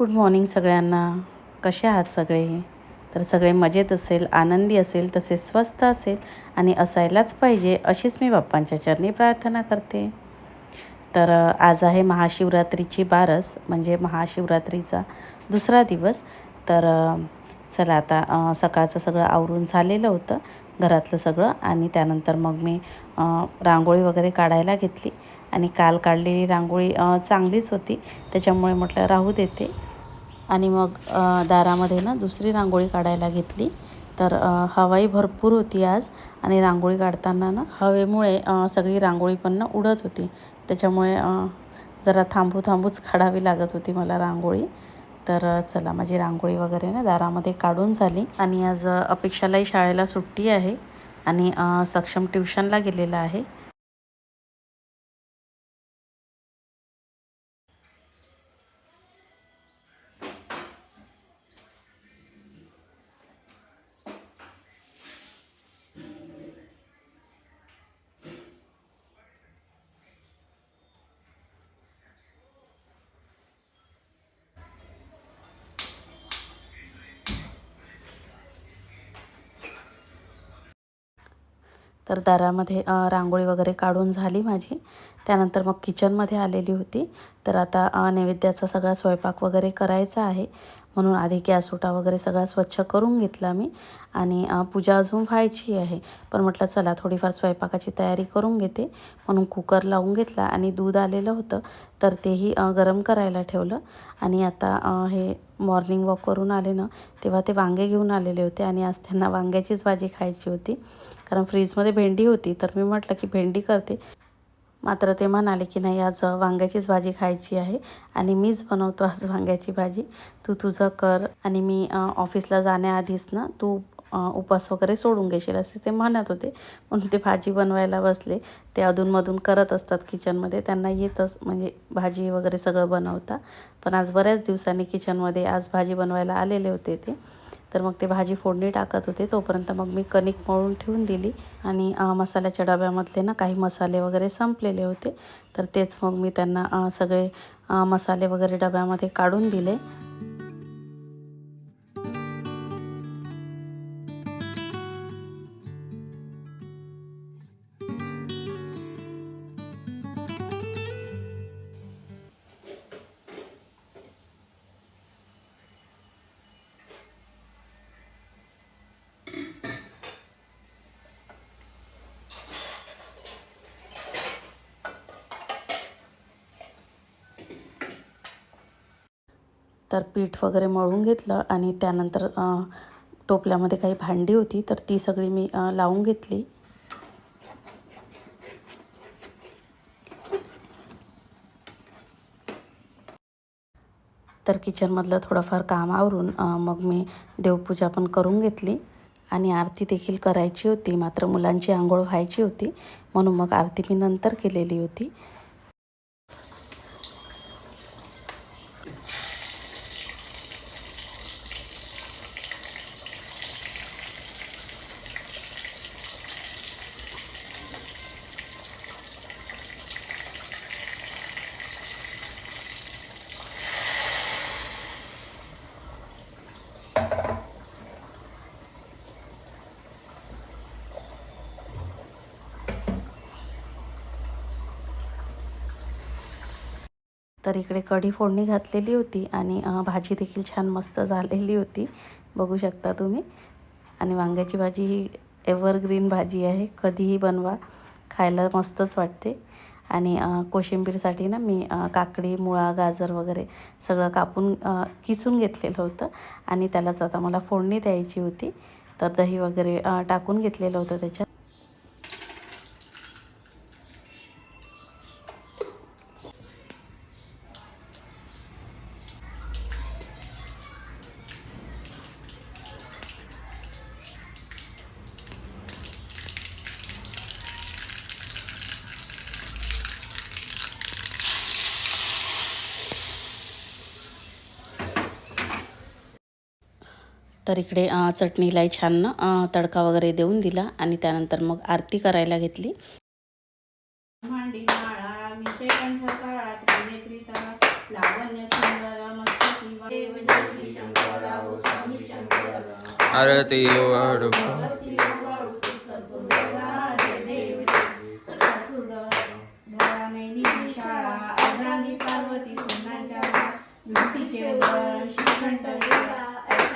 Good morning सगळ्यांना. कसे आहात सगळे? तर सगळे मजेत असेल आनंदी असेल तसेच स्वस्त असेल आणि असायलाच पाहिजे अशीच मी बाप्पांच्या चरणी प्रार्थना करते. तर आज आहे महाशिवरात्रीची बारस म्हणजे महाशिवरात्रीचा दुसरा दिवस. तर चला आता सकाळचं सगळं आवरून झालेलं होतं घरातलं सगळं आणि त्यानंतर मग मी रांगोळी वगैरे काढायला घेतली आणि काल काढलेली रांगोळी चांगलीच होती. त्याच्यामुळे म्हटलं राहू देते. आणि मग दारामध्ये ना दुसरी रांगोळी काढायला घेतली. तर हवाई भरपूर होती आज आणि रांगोळी काढताना ना हवेमुळे सगळी रांगोळी पण ना उडत होती. त्याच्यामुळे जरा थांबू थांबूच काढावी लागत होती मला रांगोळी. तर चला माझी रांगोळी वगैरे ना दारामध्ये काढून झाली. आणि आज अपेक्षालाही शाळेला सुट्टी आहे आणि सक्षम ट्युशनला गेलेला आहे. तर दारामध्ये रांगोळी वगैरे काढून झाली माझी. त्यानंतर मग किचनमध्ये आलेली होती. तर आता नैवेद्याचा सगळा स्वयंपाक वगैरे करायचा आहे. म्हणून आधी गॅस ओटा वगैरे सगळा स्वच्छ करून घेतला मी आणि पूजा अजून व्हायची आहे. पण म्हटलं चला थोडीफार स्वयंपाकाची तयारी करून घेते. म्हणून कुकर लावून घेतला आणि दूध आलेलं होतं. तर तेही गरम करायला ठेवलं. आणि आता हे मॉर्निंग वॉक करून आले ना तेव्हा ते वांगे घेऊन आलेले होते आणि आज त्यांना वांग्याचीच भाजी खायची होती. कारण फ्रीजमध्ये भेंडी होती. तर मी म्हटलं की भेंडी करते. मात्र ते म्हणाले की नाही आज वांग्याचीच भाजी खायची आहे आणि मीच बनवतो आज वांग्याची भाजी. तू तुझं कर आणि मी ऑफिसला जाण्याआधीच ना तू उपास वगैरे सोडून घेशील असे ते म्हणत होते. म्हणून ते भाजी बनवायला बसले. ते अधूनमधून करत असतात किचनमध्ये. त्यांना येतच म्हणजे भाजी वगैरे सगळं बनवता. पण आज बऱ्याच दिवसांनी किचनमध्ये आज भाजी बनवायला आलेले होते ते. तर मग ते भाजी फोडणी टाकत होते. तोपर्यंत मग मी कणिक मळून ठेवून दिली आणि मसाल्याच्या डब्यामधले ना काही मसाले वगैरे संपलेले होते. तर तेच मग मी त्यांना सगळे मसाले वगैरे डब्यामध्ये काढून दिले. तर पीठ वगैरे मळून घेतलं आणि त्यानंतर टोपल्यामध्ये काही भांडी होती तर ती सगळी मी लावून घेतली. तर किचनमधलं थोडंफार काम आवरून मग मी देवपूजा पण करून घेतली. आणि आरती देखील करायची होती मात्र मुलांची आंघोळ व्हायची होती म्हणून मग आरती मी नंतर केलेली होती. तर इकडे कढी फोडणी घातलेली होती आणि भाजी देखील छान मस्त झालेली होती. बघू शकता तुम्ही. आणि वांग्याची भाजी ही एव्हरग्रीन भाजी आहे. कधीही बनवा. खायला मस्तच वाटते. आणि कोशिंबीरसाठी ना मी काकडी मुळा गाजर वगैरे सगळं कापून किसून घेतलेलं होतं. आणि त्यालाच आता मला फोडणी द्यायची होती. तर दही वगैरे टाकून घेतलेलं होतं त्याच्यात. तर इकडे चटणीलाही छान तडका वगैरे देऊन दिला आणि त्यानंतर मग आरती करायला घेतली. मांडी माळा विषय कंठ काळा त्रिनेत्री तळा लावण्य सुंदर मस्तकी देव जय श्री शंकरा ओ स्वामी शंकरा आरती वाढ भक्ती वाळू पुष्कर पुरवरा जय देव जय. कर्पूर भवानी शाळा अर्धांगी पार्वती सोनाच्या भीतीचे वर श्रीकंठ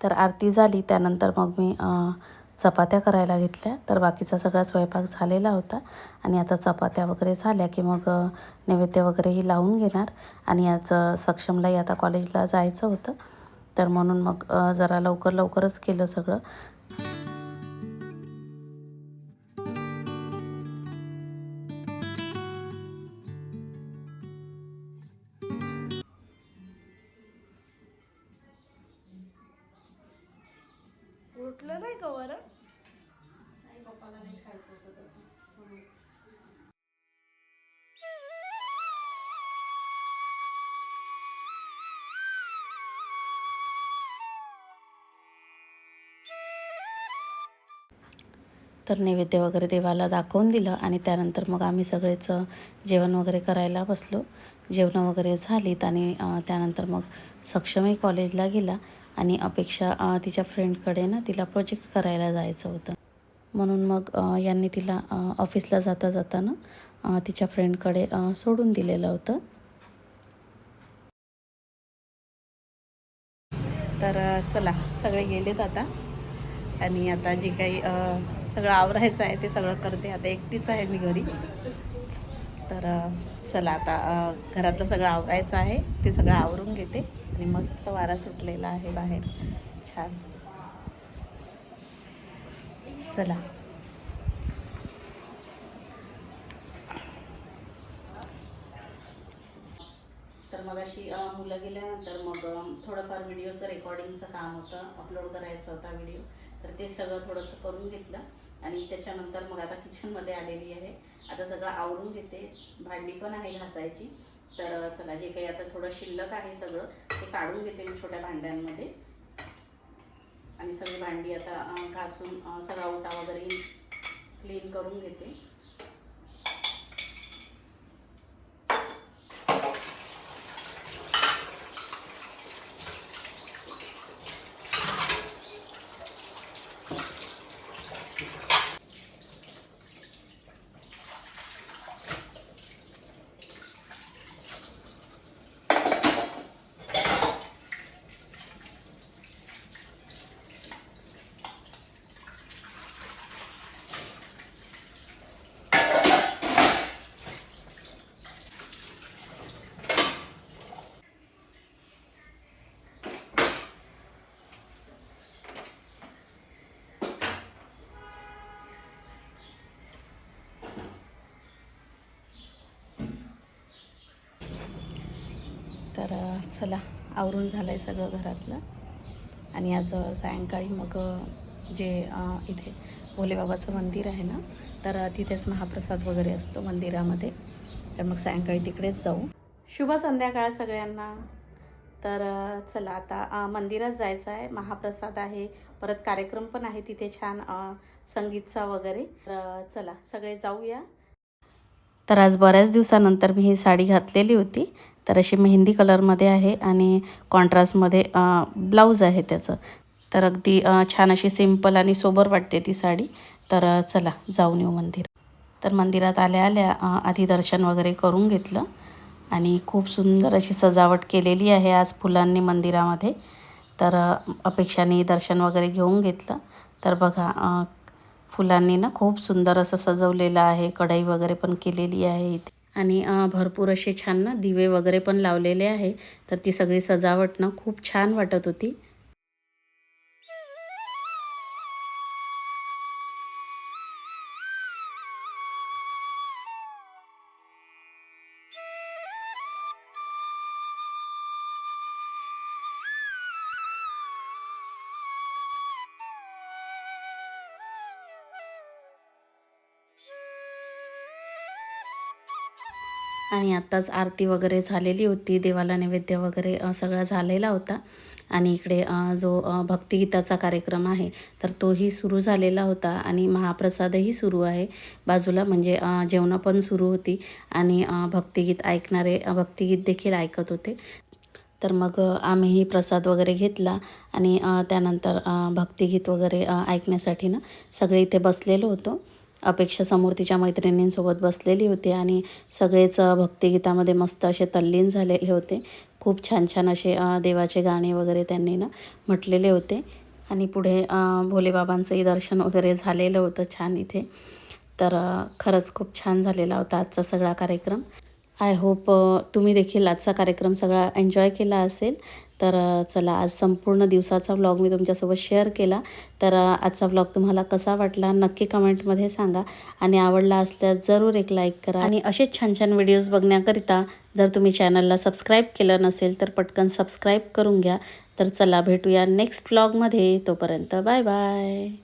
तर आरती झाली त्यानंतर मग मी चपात्या करायला घेतल्या. तर बाकीचा सगळा स्वयंपाक झालेला होता. आणि आता चपात्या वगैरे झाल्या की मग नैवेद्य वगैरेही लावून घेणार. आणि याचं सक्षमलाही आता कॉलेजला जायचं होतं. तर म्हणून मग जरा लवकर लवकरच केलं सगळं. तर नैवेद्य वगैरे देवाला दाखवून दिलं आणि त्यानंतर मग आम्ही सगळेच जेवण वगैरे करायला बसलो. जेवणं वगैरे झालीत आणि त्यानंतर मग सक्षमही कॉलेजला गेला आणि अपेक्षा तिच्या फ्रेंडकडे ना तिला प्रोजेक्ट करायला जायचं होतं. म्हणून मग यांनी तिला ऑफिसला जाता जाताना तिच्या फ्रेंडकडे सोडून दिलेलं होतं. तर चला सगळे गेलेत आता. आणि आता जे काही सगळं आवरायचं आहे ते सगळं करते. आता एकटीच आहे मी घरी. तर चला आता घरातलं सगळं आवरायचं आहे. ते सगळं आवरून घेते. आणि मस्त वारा सुटलेला आहे बाहेर. छान. चला. तर मग अशी मुलं गेल्यानंतर मग थोडंफार व्हिडिओचं रेकॉर्डिंगचं काम होतं अपलोड करायचं होता व्हिडिओ. तर ते सगळं थोडंसं करून घेतलं आणि त्याच्यानंतर मग आता किचनमध्ये आलेली आहे. आता सगळं आवरून घेते. भांडी पण आहे घासायची. तर चला जे काही आता थोडं शिल्लक आहे सगळं ते काढून घेते मी छोट्या भांड्यांमध्ये. आणि सगळी भांडी आता घासून सगळा ओटा वगैरे क्लीन करून घेते. तर चला आवरून झालं आहे सगळं घरातलं. आणि आज सायंकाळी मग जे इथे भोलेबाबाचं मंदिर आहे ना तर तिथेच महाप्रसाद वगैरे असतो मंदिरामध्ये. तर मग सायंकाळी तिकडेच जाऊ. शुभ संध्याकाळ सगळ्यांना. तर चला आता मंदिरात जायचं आहे. महाप्रसाद आहे. परत कार्यक्रम पण आहे तिथे छान संगीतचा वगैरे. तर चला सगळे जाऊया. तर आज बऱ्याच दिवसानंतर मी ही साडी घातलेली होती. तर अशी मेहंदी कलरमध्ये आहे आणि कॉन्ट्रास्टमध्ये ब्लाऊज आहे त्याचं. तर अगदी छान अशी सिंपल आणि सोबर वाटते ती साडी. तर चला जाऊन येऊ मंदिर. तर मंदिरात आल्या आल्या आधी दर्शन वगैरे करून घेतलं. आणि खूप सुंदर अशी सजावट केलेली आहे आज फुलांनी मंदिरामध्ये. तर अपेक्षाने दर्शन वगैरे घेऊन घेतलं. तर बघा फुलांनी ना खूप सुंदर असं सजवलेलं आहे कढई वगैरे पण केलेली आहे इथे. आणि भरपूर असे छान ना दिवे वगैरे पण लावलेले आहे. तर ती सगळी सजावट ना खूप छान वाटत होती. आणि आत्ताच आरती वगैरे झालेली होती देवाला नैवेद्य वगैरे सगळा झालेला होता. आणि इकडे जो भक्तिगीताचा कार्यक्रम आहे तर तोही सुरू झालेला होता आणि महाप्रसादही सुरू आहे. बाजूला म्हणजे जेवणं पण सुरू होती आणि भक्तिगीत ऐकणारे भक्तिगीत देखील ऐकत होते. तर मग आम्हीही प्रसाद वगैरे घेतला आणि त्यानंतर भक्तिगीत वगैरे ऐकण्यासाठी ना सगळे इथे बसलेलो होतो. अपेक्षा समोर तिच्या मैत्रिणींसोबत बसलेली होती आणि सगळेच भक्तिगीतामध्ये मस्त असे तल्लीन झालेले होते. खूप छान छान असे देवाचे गाणे वगैरे त्यांनी ना म्हटलेले होते. आणि पुढे भोलेबाबांचंही दर्शन वगैरे झालेलं होतं छान इथे. तर खरंच खूप छान झालेला होता आजचा सगळा कार्यक्रम. आय होप तुम्ही देखील आजचा कार्यक्रम सगळा एन्जॉय केला असेल. तर चला आज संपूर्ण दिवसाचा व्लॉग मी तुमच्यासोबत शेअर केला. तर आजचा व्लॉग तुम्हाला कसा वाटला नक्की कमेंटमध्ये सांगा. आणि आवडला असल्यास जरूर एक लाईक करा. आणि असेच छान छान व्हिडिओज बघण्याकरिता जर तुम्ही चॅनलला सबस्क्राईब केलं नसेल तर पटकन सबस्क्राईब करून घ्या. तर चला भेटूया नेक्स्ट व्लॉगमध्ये तोपर्यंत बाय बाय